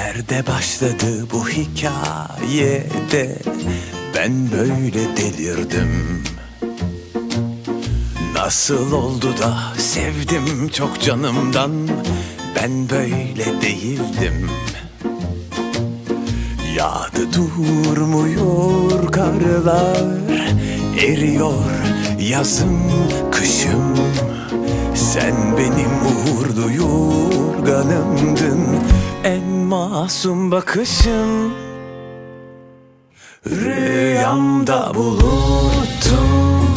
Nerede başladı bu hikayede? Ben böyle delirdim. Nasıl oldu da sevdim çok canımdan? Ben böyle değildim. Yağdı durmuyor karlar Eriyor yazım kışım Sen benim uğurlu yorganımdın En masum bakışım. Rüyamda buluttum.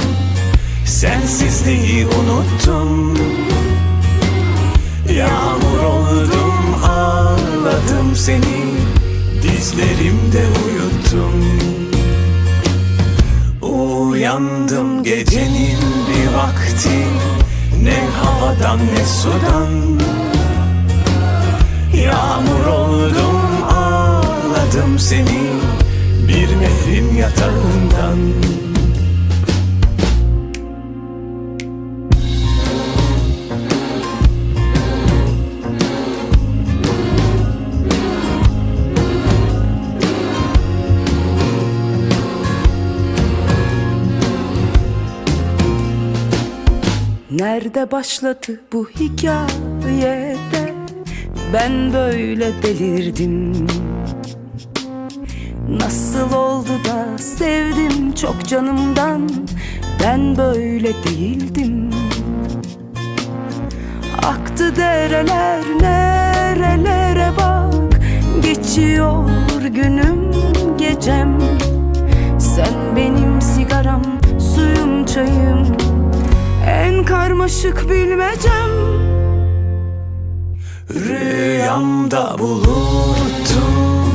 Sensizliği unuttum. Yağmur oldum ağladım seni. Dizlerimde uyuttum. Uyandım gecenin bir vakti. Ne havadan ne sudan Yağmur oldum ağladım seni Bir nehrin yatağından. Nerede başladı bu hikayede Ben böyle delirdim. Nasıl oldu da sevdim çok canımdan? Ben böyle değildim. Aktı dereler nerelere bak? Geçiyor günüm gecem. Sen benim sigaram suyum çayım. En karmaşık bilmecem Rüyamda buluttum.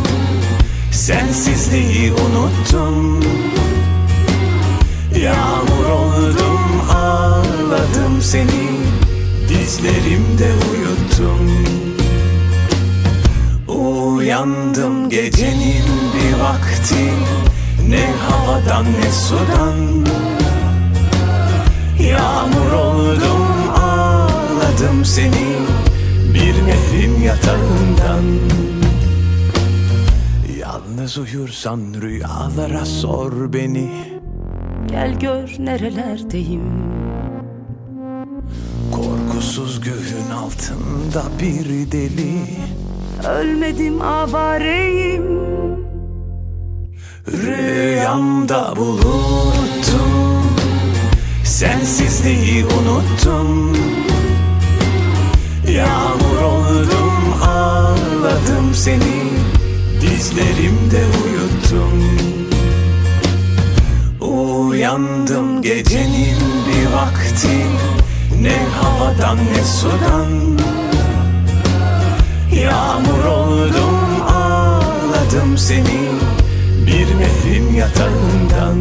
Sensizliği unuttum. Yağmur oldum ağladım seni. Dizlerimde uyuttum. Uyandım gecenin bir vakti. Ne havadan ne sudan. Yağmur oldum ağladım seni Bir nehrin yatağından. Yalnız uyursan rüyalara sor beni. Gel gör nerelerdeyim. Korkusuz göğün altında bir deli. Ölmedim avareyim. Rüyamda buluttum. Sensizliği unuttum. Ağladım seni Dizlerimde uyuttum. Uyandım gecenin bir vakti Ne havadan ne sudan. Yağmur oldum ağladım seni Bir nehrin yatağından